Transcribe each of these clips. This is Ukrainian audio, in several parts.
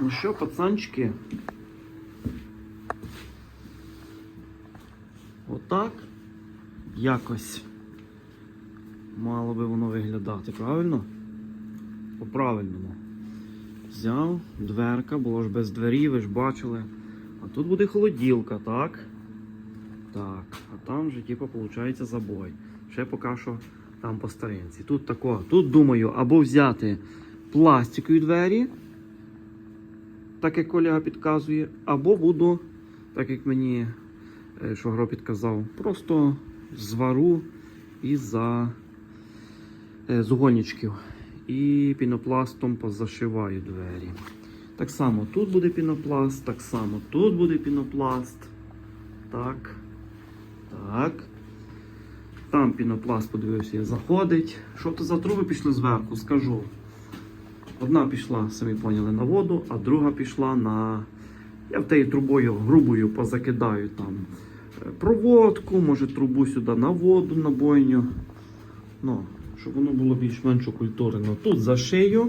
Ну що, пацанчики? Отак якось мало би воно виглядати, правильно? По-правильному. Взяв дверка, було ж без двері, ви ж бачили. А тут буде холоділка, так? Так, а там же, типу, виходить забой. Ще поки що там по старинці. Тут тако, тут думаю, або взяти пластикові двері, так як колега підказує, або буду, так як мені е, Шогро підказав, просто звару і за е, з угольничків. І пінопластом позашиваю двері. Так само тут буде пінопласт, так само тут буде пінопласт. Так. Так. Там пінопласт, подивився, заходить. Що то за труби пішли зверху, скажу. Одна пішла, самі поняли, на воду, а друга пішла на. Я в теї трубою грубою позакидаю там е, проводку, може трубу сюди на воду, на бойню. Ну, щоб воно було більш-менш окультурено. Тут зашию.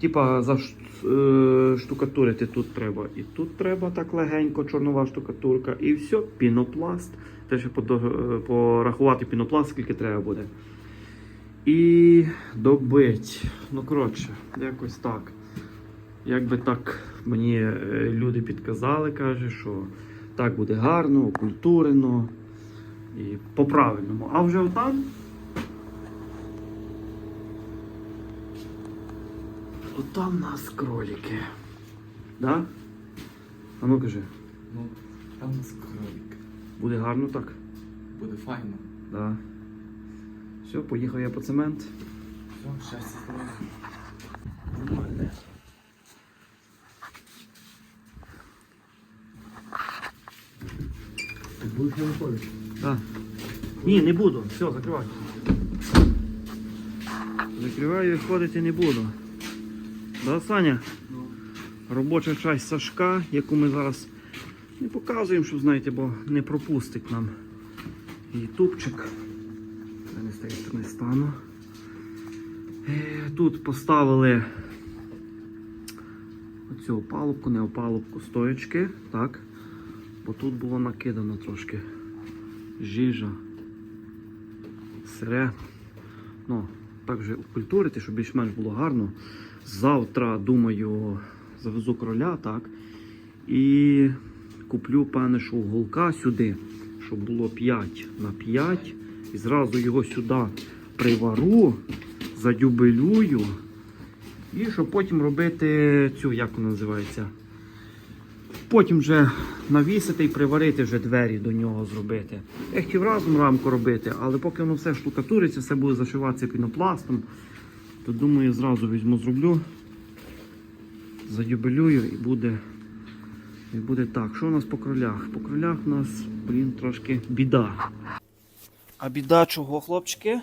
Типа заштукатурити тут треба. І тут треба так легенько, чорнова штукатурка. І все, пінопласт. Треба ще е, порахувати пінопласт, скільки треба буде. І добить. Ну, коротше, якось так. Якби так мені е, люди підказали, каже, що так буде гарно, окультурено і по-правильному. А вже отам. Отам у нас кролики. Да? А ну кажи, Ну, там у нас кролик. буде гарно так? Буде файно. Да. Все, поїхав я по цемент. Все, щастя. Нормально. Будеш не виходити? Да. Ні, не буду. Все, закривай. Закриваю і виходити не буду. Да, Саня? Ну, Робоча часть Сашка, яку ми зараз не показуємо, щоб знаєте, бо не пропустить нам ютубчик. З тієї сторони стану. Е, Тут поставили оцю опалубку, не опалубку, стоячки, так? Бо тут було накидано трошки жижа, сире. Ну, так же окультурити, щоб більш-менш було гарно. Завтра, думаю, завезу кроля, так? І куплю певне, що голка сюди, щоб було 5 на 5. І зразу його сюди привару, задюбелюю. І щоб потім робити цю, як вона називається. Потім вже навісити і приварити вже двері до нього зробити. Я хотів разом рамку робити, але поки воно все штукатуриться, все буде зашиватися пінопластом, то думаю, зразу візьму, зроблю, задюбелюю і буде, і буде так. Що у нас по кролях? По кролях у нас, блін, трошки біда. А біда чого, хлопчики?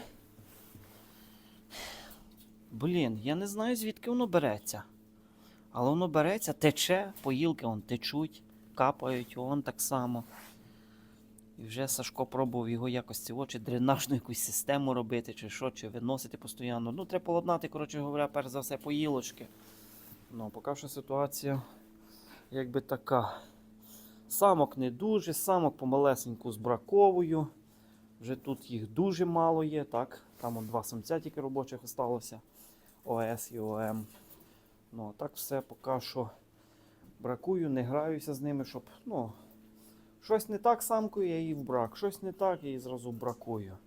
Блін, я не знаю, звідки воно береться. Але воно береться, тече, поїлки вон течуть, капають, вон так само. І вже Сашко пробував його якось цього, чи дренажну якусь систему робити, чи що, чи виносити постійно. Ну, треба поладнати, коротше говоря, перш за все, поїлочки. Ну, поки що ситуація якби така. Самок не дуже, самок помалесеньку збраковую. Вже тут їх дуже мало є, так? Там он два самця тільки робочих осталося. ОС і ОМ. Ну, а так все поки що бракую, не граюся з ними, щоб, ну, щось не так самкою, я її в брак, щось не так, я її зразу бракую.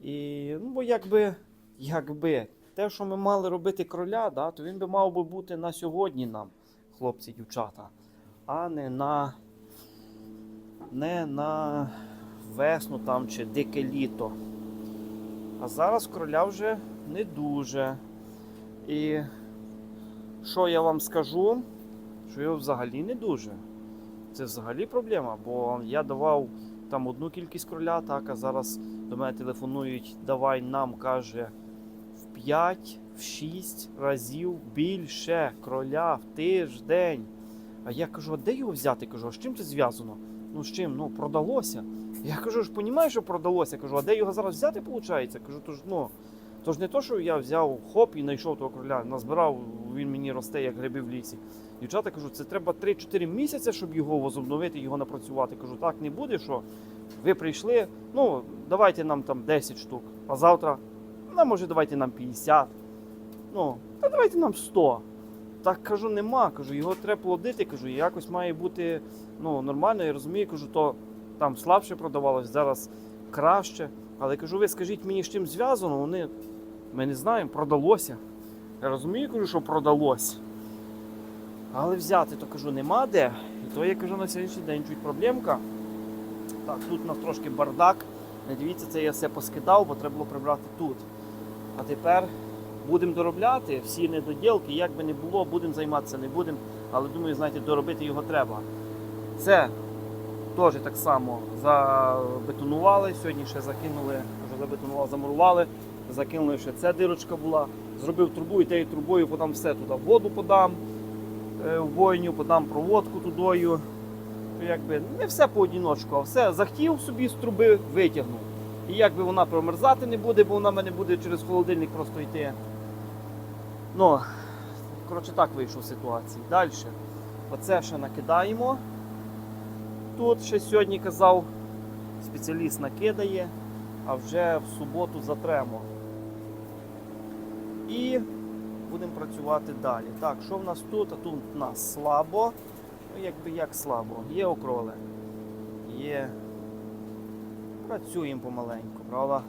І, ну, бо якби, якби те, що ми мали робити кроля, да, то він би мав би бути на сьогодні нам, хлопці, дівчата, а не на, не на весну там чи дике літо. А зараз кроля вже не дуже. І що я вам скажу, що його взагалі не дуже. Це взагалі проблема, бо я давав там одну кількість кроля, так, а зараз до мене телефонують, давай нам, каже, в 5, в 6 разів більше кроля в тиждень. А я кажу, а де його взяти? Кажу, а з чим це зв'язано? Ну з чим? Ну, продалося. Я кажу, ж розумієш, що продалося? Кажу, а де його зараз взяти, виходить? Кажу, то ж, ну, Тож не то, що я взяв хоп і знайшов того кроля, назбирав, він мені росте, як гриби в лісі. Дівчата кажу, це треба 3-4 місяці, щоб його возобновити, його напрацювати. Кажу, так не буде, що ви прийшли, ну давайте нам там 10 штук, а завтра, ну може давайте нам 50. Ну, а давайте нам 100. Так кажу, нема. Кажу, його треба плодити, кажу, якось має бути ну, нормально. Я розумію, кажу, то там слабше продавалось, зараз краще. Але кажу, ви скажіть мені, з чим зв'язано, вони, ми не знаємо, продалося. Я розумію, кажу, що продалось. Але взяти, то кажу, нема де. І то я кажу на сьогоднішній день чуть проблемка. Так, тут у нас трошки бардак. Не дивіться, це я все поскидав, бо треба було прибрати тут. А тепер будемо доробляти всі недоділки, як би не було, будемо займатися, не будемо. Але думаю, знаєте, доробити його треба. Це теж так само забетонували. Сьогодні ще закинули, вже забетонували, замурували, закинули ще ця дирочка була. Зробив трубу і тією трубою подам все туди. Воду подам е, в бойню, подам проводку тудою. Якби не все поодіночку, а все захотів собі з труби, витягнув. І якби вона промерзати не буде, бо вона мене буде через холодильник просто йти. Ну, коротше, так вийшов з ситуації. Далі. Оце ще накидаємо. Тут ще сьогодні казав, спеціаліст накидає, а вже в суботу затремо. І будемо працювати далі. Так, що в нас тут? А тут в нас слабо. Ну, якби як слабо. Є окроли. Є. Працюємо помаленьку, правда?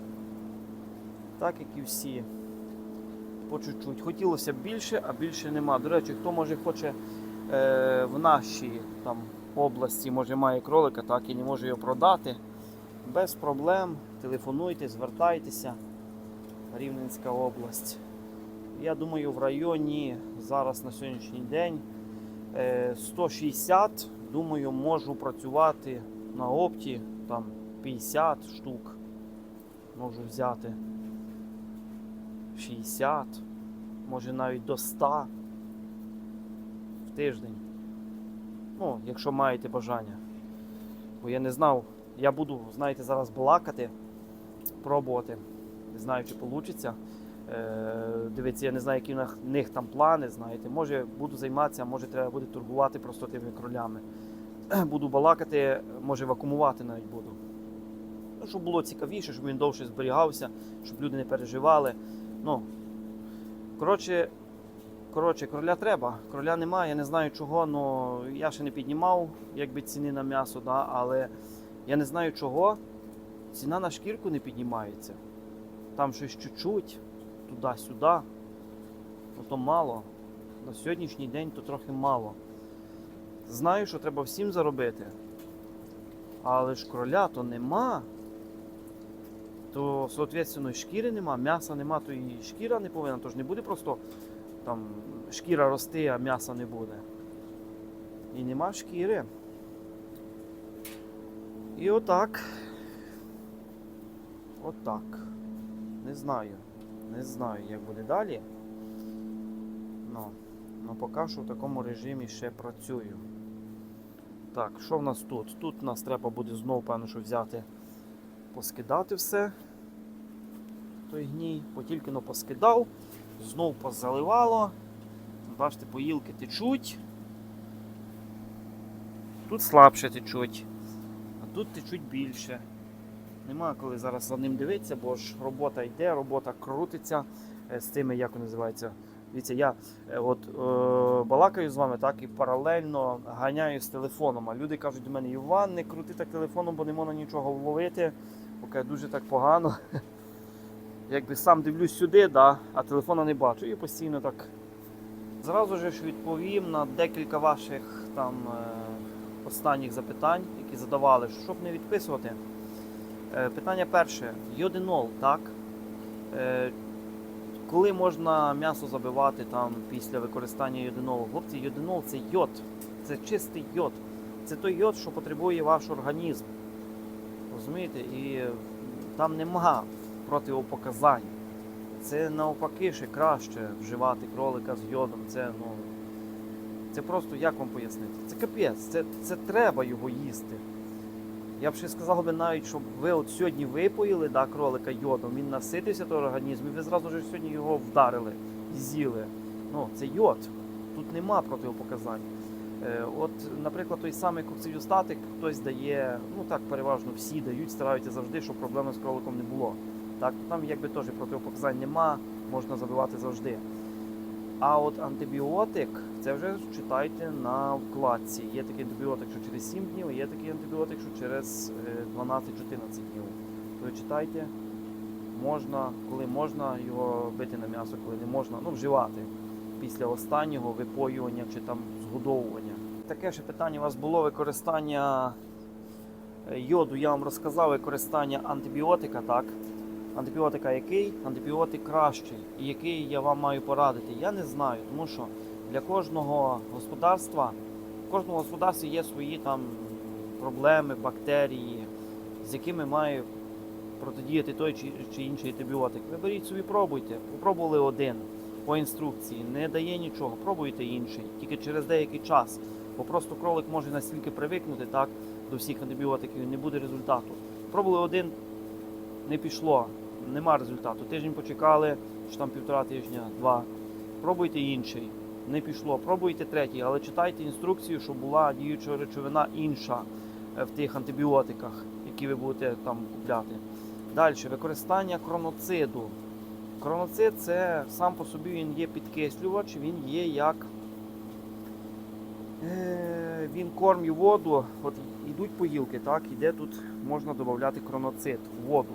Так як і всі. По чуть-чуть. Хотілося б більше, а більше нема. До речі, хто може хоче е, в нашій там, області, може має кролика, так і не може його продати. Без проблем. Телефонуйте, звертайтеся. Рівненська область. Я думаю, в районі зараз на сьогоднішній день е, 160, думаю, можу працювати на опті там 50 штук. Можу взяти 60, може навіть до 100 в тиждень. Ну, якщо маєте бажання. Бо я не знав, я буду, знаєте, зараз балакати, пробувати. Не знаю, чи вийде. Дивіться, я не знаю, які в них- там плани, знаєте. Може буду займатися, може треба буде торгувати просто тими кролями. Буду балакати, може вакуумувати навіть буду. Ну, щоб було цікавіше, щоб він довше зберігався, щоб люди не переживали. Ну, коротше, коротше, кроля треба. Кроля немає, я не знаю чого, але я ще не піднімав якби ціни на м'ясо, да, але я не знаю чого. Ціна на шкірку не піднімається. Там щось чуть-чуть, туди-сюди. Ну то мало. На сьогоднішній день то трохи мало. Знаю, що треба всім заробити. Але ж кроля то нема. То, соответственно, шкіри нема, м'яса нема, то і шкіра не повинна, тож не буде просто там шкіра рости, а м'яса не буде. І нема шкіри. І отак. Отак. Не знаю. Не знаю, як буде далі. Ну, ну поки що в такому режимі ще працюю. Так, що в нас тут? Тут нас треба буде знову, певно, що взяти, поскидати все. Той гній, потільки но поскидав, знов позаливало. Бачите, поїлки течуть. Тут слабше течуть, а тут течуть більше. Нема коли зараз за ним дивитися, бо ж робота йде, робота крутиться е, з тими, як вони називаються. Дивіться, я е, от е, балакаю з вами, так і паралельно ганяю з телефоном. А люди кажуть до мене, Іван, не крути так телефоном, бо не можна нічого вловити, поки дуже так погано. Якби сам дивлюсь сюди, да, а телефона не бачу. І постійно так. Зразу ж відповім на декілька ваших там е, останніх запитань, які задавали, щоб не відписувати. Е, Питання перше. Йодинол, так? Е, Коли можна м'ясо забивати там після використання йодинолу? Хлопці, йодинол це йод. Це чистий йод. Це той йод, що потребує ваш організм. Розумієте? І там нема противопоказань. Це навпаки ще краще вживати кролика з йодом. Це, ну, це просто як вам пояснити? Це капець, це, це треба його їсти. Я б ще сказав би навіть, щоб ви от сьогодні випоїли да, кролика йодом, він наситився той організм, і ви зразу ж сьогодні його вдарили, і з'їли. Ну, це йод. Тут нема протипоказань. Е, От, наприклад, той самий курцевістатик хтось дає, ну так переважно всі дають, стараються завжди, щоб проблеми з кроликом не було. Так, там якби теж протипоказань нема, можна забивати завжди. А от антибіотик, це вже читайте на вкладці. Є такий антибіотик, що через 7 днів, є такий антибіотик, що через е, 12-14 днів. То читайте, можна, коли можна його бити на м'ясо, коли не можна, ну вживати після останнього випоювання чи там згодовування. Таке ще питання у вас було використання е, йоду. Я вам розказав використання антибіотика, так? Антибіотика який? Антибіотик кращий. І який я вам маю порадити? Я не знаю, тому що для кожного господарства, в кожному господарстві є свої там проблеми, бактерії, з якими має протидіяти той чи, чи інший антибіотик. Ви беріть собі, пробуйте. Попробували один по інструкції, не дає нічого, пробуйте інший, тільки через деякий час. Бо просто кролик може настільки привикнути так, до всіх антибіотиків, не буде результату. Пробували один, не пішло, нема результату. Тиждень почекали, чи там півтора тижня, два. Пробуйте інший, не пішло. Пробуйте третій, але читайте інструкцію, щоб була діюча речовина інша е, в тих антибіотиках, які ви будете там купляти. Далі, використання кроноциду. Кроноцид це сам по собі він є підкислювач, він є як е, він кормить воду. От йдуть поїлки, так, іде тут можна додати кроноцид в воду.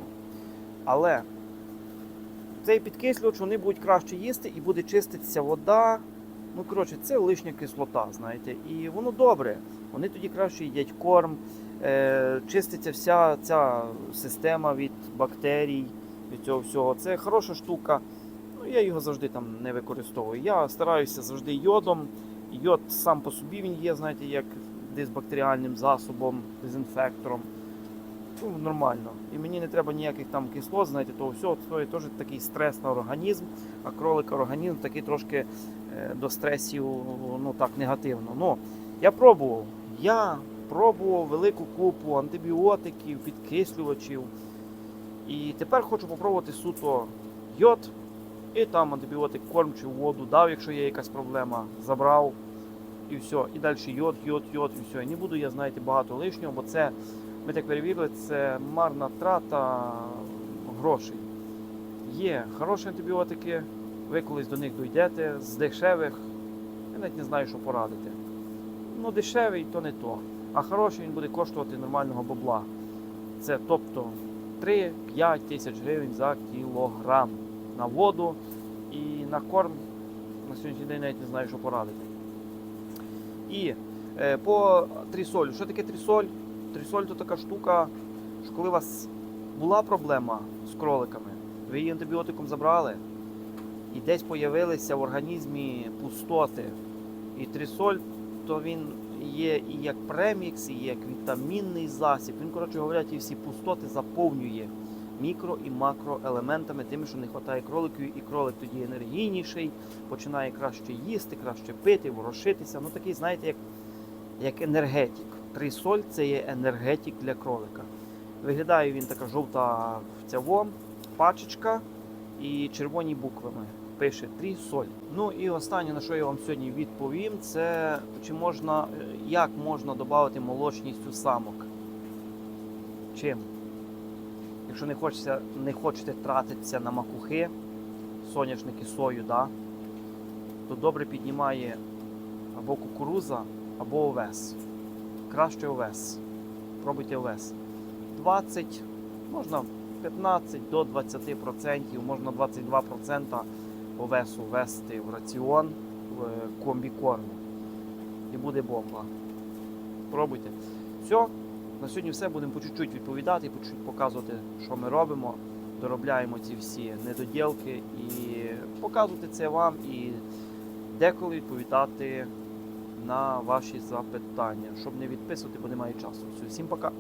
Але цей підкислювач вони будуть краще їсти і буде чиститися вода. Ну, коротше, це лишня кислота, знаєте, і воно добре. Вони тоді краще їдять корм, е, чиститься вся ця система від бактерій, від цього всього. Це хороша штука. Ну, я його завжди там не використовую. Я стараюся завжди йодом. Йод сам по собі він є, знаєте, як дисбактеріальним засобом, дезінфектором. Ну, нормально. І мені не треба ніяких там кислот, знаєте, того всього. Це теж такий стрес на організм, а кролик організм такий трошки е, до стресів ну так негативно. Ну, я пробував. Я пробував велику купу антибіотиків, підкислювачів. І тепер хочу попробувати суто йод і там антибіотик корм чи воду дав, якщо є якась проблема, забрав і все. І далі йод, йод, йод, і все. І не буду я, знаєте, багато лишнього, бо це, ми так перевірили, це марна трата грошей. Є хороші антибіотики, ви колись до них дійдете, з дешевих, я навіть не знаю, що порадити. Ну, дешевий то не то. А хороший він буде коштувати нормального бабла. Це тобто 3-5 тисяч гривень за кілограм на воду і на корм. На сьогоднішній день навіть не знаю, що порадити. І е, по трісолю. Що таке трісоль? Трісоль то така штука, що коли у вас була проблема з кроликами, ви її антибіотиком забрали, і десь появилися в організмі пустоти. І трісоль, то він є і як премікс, і як вітамінний засіб. Він, коротше говоря, ті всі пустоти заповнює мікро і макроелементами, тими, що не вистачає кролику, і кролик тоді енергійніший, починає краще їсти, краще пити, ворошитися. Ну такий, знаєте, як, як енергетик. Трисоль це є енергетик для кролика. Виглядає він така жовта цяво, пачечка і червоні буквами. Пише трісоль. Ну і останнє, на що я вам сьогодні відповім, це чи можна, як можна додати молочність у самок. Чим? Якщо не хочеться, не хочете тратитися на макухи, соняшники, сою, да, то добре піднімає або кукуруза, або овес. Краще овес. Пробуйте овес. 20, можна 15 до 20%, можна 22% овесу ввести в раціон в комбікорму. І буде бомба. Пробуйте. Все. На сьогодні все будемо по чуть-чуть відповідати, по чуть-чуть показувати, що ми робимо, доробляємо ці всі недоділки і показувати це вам і деколи відповідати на ваші запитання, щоб не відписувати, бо немає часу. Всім пока.